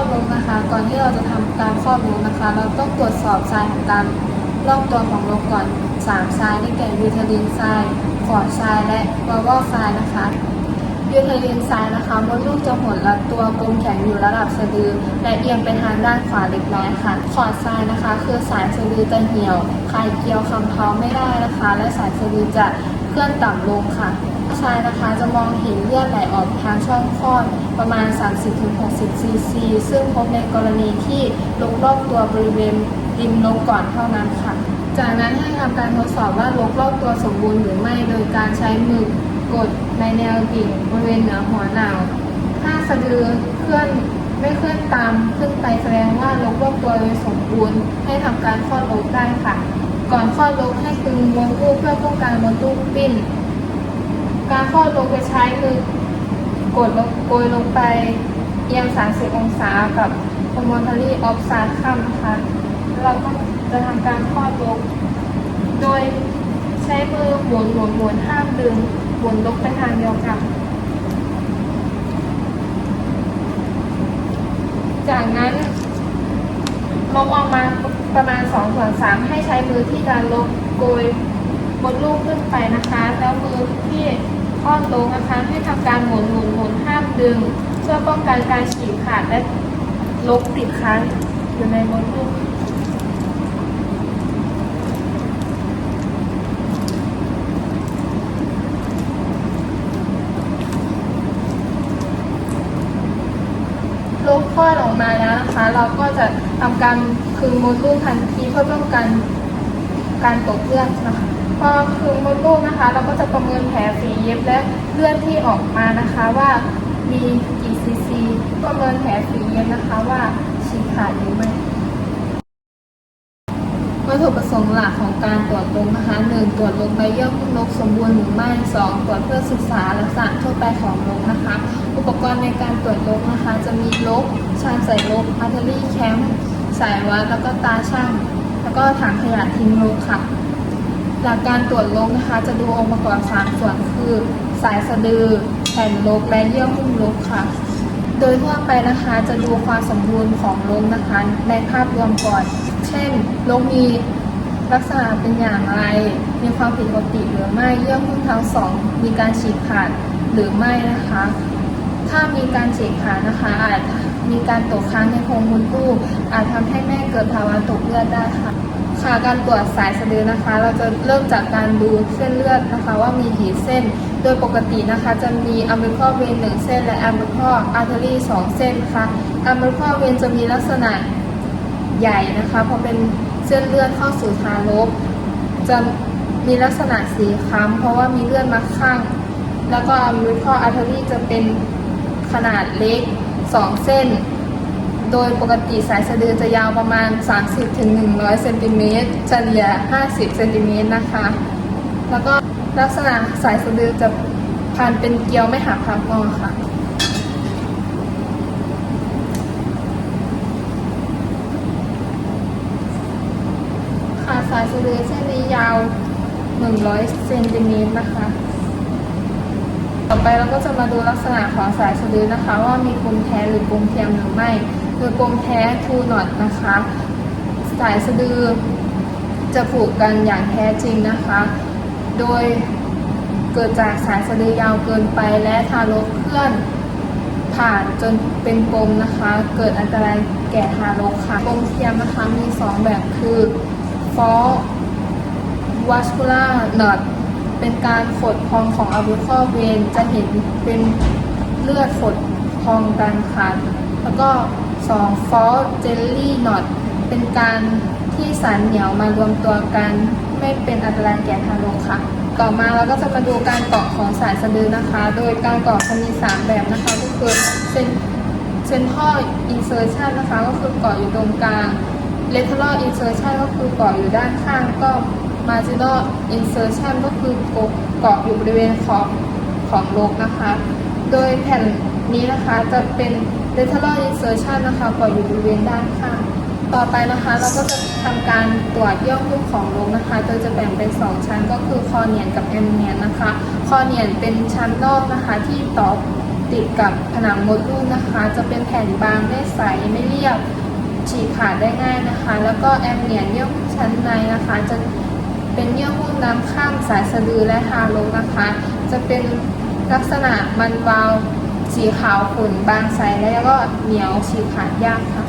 อบลงนะคะ ก่อนที่เราจะทำการครอบลงนะคะ เราต้องตรวจสอบทรายของการรอบตัวของลงก่อนสามทรายได้แก่ยูเทลินทรายฟอร์ดทรายและวอลวอทรายนะคะยูเทลินทรายนะคะมดลูกจะหดและตัวกลมแข็งอยู่ระดับสะดือ และเอียงไปทางด้านขวาเล็กน้อยค่ะฟอร์ดทรายนะคะ คือสายสะดือจะเหี่ยวคลายเกลียวคำเพาไม่ได้นะคะ และสายสะดือจะเคลื่อนต่ำลงค่ะ ชายนะคะจะมองเห็นเลือดไหลออกทางช่องคลอดประมาณ 30-60 ซีซี ซึ่งพบในกรณีที่ลกรอบตัวบริเวณริมนกก่อนเท่านั้นค่ะ จากนั้นให้ทำการทดสอบว่าลกรอบตัวสมบูรณ์หรือไม่ โดยการใช้มือกดในแนวดิ่งบริเวณเหนือหัวหนาว ถ้าสะดือเคลื่อนไม่เคลื่อนตามขึ้นไปแสดงว่าลกรอบตัวโดยสมบูรณ์ ให้ทำการคลอดลกได้ค่ะ ก่อนคลอดลกให้ตึงมดลูกเพื่อป้องกันมดลูกปิ้น การคลอดลงจะใช้มือกดลงโกยลงไปเอียง 30 องศากับ promontory of s a c r u m นะคะเราก็จะทำการคลอดลงโดยใช้มือหมุนหมุนหมุนห้ามดึงหมุนลกไปทางเดียวกันจากนั้นลงออกมาประมาณ2ส่วน3ให้ใช้มือที่จะลบโกยบนลูกขึ้นไปนะคะ แล้วมือที่ ค่อนลงนะคะ ให้ทำการหมุนหมุนหมุนห้ามดึง เพื่อป้องกันการฉีกขาดและลบติดค้างอยู่ในมดลูกลูกคลอดออกมาแล้วนะคะ เราก็จะทำการคืนมดลูกทันทีเพื่อป้องกันการตกเลือดนะคะ พอคืนมดลูกนะคะ เราก็จะประเมินแผลฝีเย็บและเลือดที่ออกมานะคะว่ามีกี่ซีซีประเมินแผลฝีเย็บนะคะว่าฉีกขาดหรือไม่วัตถุประสงค์หลักของการตรวจลงนะคะ 1. ตรวจลงใบเยื่อหุ้มนกสมบูรณ์หรือไม่ 2. ตรวจเพื่อศึกษาลักษณะทั่วไปของนกนะคะ อุปกรณ์ในการตรวจลกนะคะ จะมีลกชานใส่ลกพัตเตอรี่แคมป์สายวัดแล้วก็ตาช่าง แล้วก็ถังขยะทิ้งลกค่ะ หลักการตรวจลกนะคะ จะดูองค์ประกอบสามส่วนคือ สายสะดือ แผ่นลกและเยื่อหุ้มลกค่ะ โดยทั่วไปนะคะจะดูความสมบูรณ์ของลกนะคะ ในภาพรวมก่อน เช่นลกมีลักษณะเป็นอย่างไร มีความผิดปกติหรือไม่ เยื่อหุ้มทั้งสอง มีการฉีกขาดหรือไม่นะคะ ถ้ามีการฉีกขาดนะคะ อาจมีการตกค้างในโพรงมดลูก อาจทำให้แม่เกิดภาวะตกเลือดได้ค่ะ ค่ะการตรวจสายสะดือนะคะ เราจะเริ่มจากการดูเส้นเลือดนะคะ ว่ามีกี่เส้น โดยปกตินะคะจะมีอัมเบริคอเวนหนึ่งเส้น และอัมเบริคออาร์เทอรี่สองเส้นค่ะอัมเบริคอเวนจะมีลักษณะใหญ่นะคะเพราะเป็นเส้นเลือดเข้าสู่ทารกจะมีลักษณะสีคล้ำเพราะว่ามีเลือดมาข้าง แล้วก็อัมเบริคออาร์เทอรี่จะเป็นขนาดเล็กสองเส้น โดยปกติสายสะดือจะยาวประมาณ 30-100เซนติเมตรเฉลี่ย50เซนติเมตรนะคะ แล้วก็ลักษณะสายสะดือจะพันเป็นเกลียวไม่หักพับงอค่ะค่ะสายสะดือเส้นนี้ยาว 100เซนติเมตรนะคะ ต่อไปเราก็จะมาดูลักษณะของสายสะดือนะคะ ว่ามีปมแท้หรือปมเทียมหรือไม่ โดยปมแท้ทูนอตนะคะ สายสะดือจะผูกกันอย่างแท้จริงนะคะ โดยเกิดจากสายสะดือยาวเกินไปและทารกเคลื่อนผ่านจนเป็นปมนะคะ เกิดอันตรายแก่ทารกค่ะ ปมเทียมนะคะมีสองแบบคือ fall vascular knot เป็นการขดพองของอะบิคอเวนจะเห็นเป็นเลือดขดพองกันค่ะแล้วก็ 2 false jelly knot เป็นการที่สารเหนียวมารวมตัวกัน ไม่เป็นอันตรายแก่ทารกค่ะ ต่อมาเราก็จะมาดูการเกาะของสายสะดือนะคะ โดยการเกาะจะมี 3 แบบนะคะก็คือเส้น central insertion นนะคะ ก็คือเกาะอยู่ตรงกลาง lateral insertion ก็คือเกาะอยู่ด้านข้างก็ marginal insertion ก็คือเกาะอยู่บริเวณขอบของโลกนะคะ โดยแผ่นนี้นะคะจะเป็น lateral insertion นะคะกาะอยู่บริเวณด้านข้าง ต่อไปนะคะเราก็จะทำการตรวจย่อหุ้มของลกนะคะ โดยจะแบ่งเป็น 2 ชั้นก็คือคอเนียนกับแอมเนียนนะคะ คอเนียนเป็นชั้นนอกนะคะที่ต่อติดกับผนังมดลูกนะคะ จะเป็นแผ่นบางไม่ใสไม่เรียบฉีกขาดได้ง่ายนะคะ แล้วก็แอมเนียนเยื่อหุ้มชั้นในนะคะ จะเป็นเยื่อหุ้มน้ำข้ามสายสะดือและทารกนะคะ จะเป็นลักษณะมันวาว สีขาวขุ่นบางใสแล้วก็เหนียวฉีกขาดยากค่ะ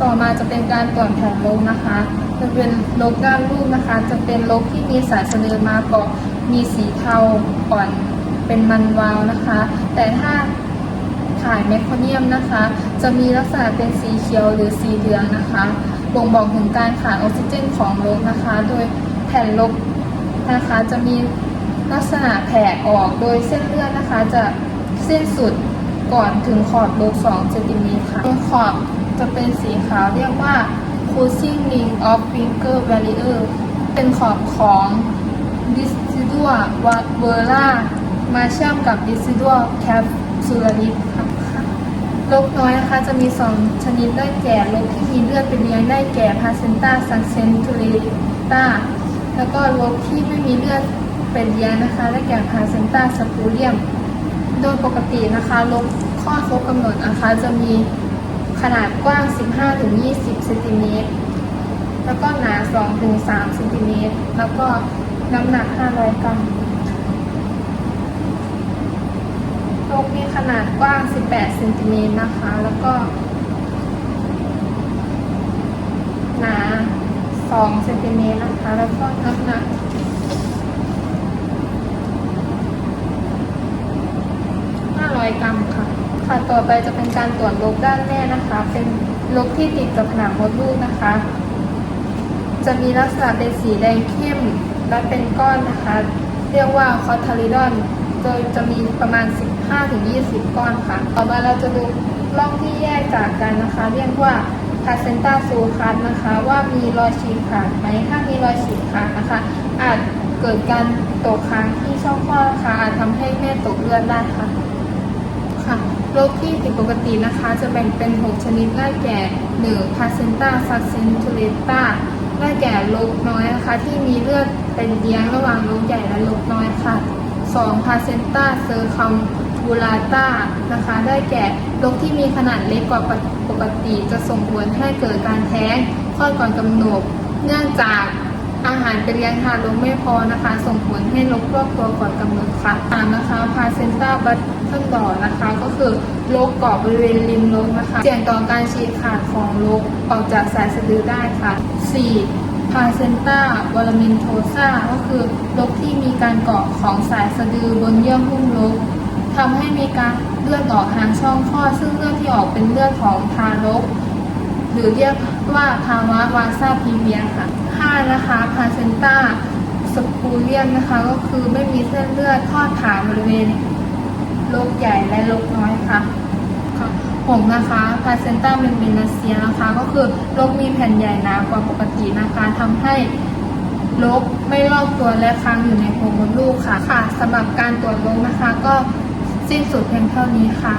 ต่อมาจะเป็นการตรวจแผงลกนะคะจะเป็นลกด้านรูปนะคะ จะเป็นลกที่มีสายสะดือมาเกาะมีสีเทาอ่อนเป็นมันวาวนะคะ แต่ถ้าถ่ายแมคโคเนียมนะคะ จะมีลักษณะเป็นสีเขียวหรือสีเหลืองนะคะบ่งบอกถึงการขาดออกซิเจนของลกนะคะ โดยแผ่นลกนะคะจะมีลักษณะแผ่ออกโดยเส้นเลือดนะคะจะ สิ้นสุดก่อนถึงขอบลก2เซนติเมตรค่ะขอบจะเป็นสีขาวเรียกว่า Cushing ring of finger barrier เป็นขอบของ Decidua vera มาเชื่อมกับ Decidua capsularis ค่ะโรคน้อยนะคะจะมี 2 ชนิดได้แก่โรคที่มีเลือดไปเลี้ยงได้แก่ Placenta succintorata แล้วก็โรคที่ไม่มีเลือดไปเลี้ยงนะคะ ได้แก่ Placenta spurium โดยปกตินะคะโรคข้อครบกำหนดนะคะ จะมีขนาดกว้าง 15-20 เซนติเมตร แล้วก็หนา 2-3 เซนติเมตร แล้วก็น้ำหนัก 500 กรัมโรคมีขนาดกว้าง 18 เซนติเมตรนะคะ แล้วก็ หนา 2 เซนติเมตรนะคะ แล้วก็น้ำหนัก 500 กรัมค่ะค่ะต่อไปจะเป็นการตรวจลบด้านแม่นะคะ เป็นลบที่ติดกับผนังมดลูกนะคะ จะมีลักษณะเป็นสีแดงเข้มและเป็นก้อนนะคะ เรียกว่าคอทาริดอนโดยจะมีประมาณ 15-20 ก้อนค่ะ ต่อมาเราจะดูร่องที่แยกจากกันนะคะ เรียกว่าพาเซนตาซูคัสนะคะ ว่ามีรอยฉีกขาดไหมถ้ามีรอยฉีกขาดนะคะ อาจเกิดการตกค้างที่ช่องคลอดนะคะอาจทำให้แม่ตกเลือดได้ค่ะ ค่ะโรคที่ผิดปกตินะคะจะแบ่งเป็น 6 ชนิดได้แก่ 1. พาเซนตาซั c เซนทูเ t ตาได้แก่โรคน้อยนะคะ ที่มีเลือดเป็นเลี้ยงระหว่างโรคใหญ่และโรคน้อยค่ะ 2. พาเซนตาเซอร์คัมบูลาตานะคะ ได้แก่โรคที่มีขนาดเล็กกว่าปกติจะส่งผลให้เกิดการแท้งคลอดก่อนกำหนดเนื่องจาก อาหารเป็นเลี้ยงทารกไม่พอนะคะ ส่งผลให้ลกครอบตัวก่อนกำหนดค่ะตามนะคะพาเซนตาบัตเทิลดอนะคะ ก็คือโรคเกาะบริเวณริมลกนะคะ เสี่ยงต่อการฉีกขาดของลกออกจากสายสะดือได้ค่ะ 4. พาเซนตาวอลามินโทซาก็คือลกที่มีการเกาะของสายสะดือบนเยื่อหุ้มลกทำให้มีการเลือดออกทางช่องคลอดซึ่งเลือดที่ออกเป็นเลือดของทารก หรือเรียกว่าภาวะวาซาพีเมียค่ะ 5นะคะพาเซนตาสปูเลียนนะคะ ก็คือไม่มีเส้นเลือดทอดผ่านบริเวณโรคใหญ่และโรคน้อยค่ะผมนะคะพาเซนตาเมนเมนาเซียนะคะ ก็คือโรคมีแผ่นใหญ่หนากว่าปกตินะคะทำให้โรคไม่รอบตัวและค้างอยู่ในโพรงมดลูกค่ะค่ะสำหรับการตรวจโรคนะคะ ก็สิ้นสุดเพียงเท่านี้ค่ะ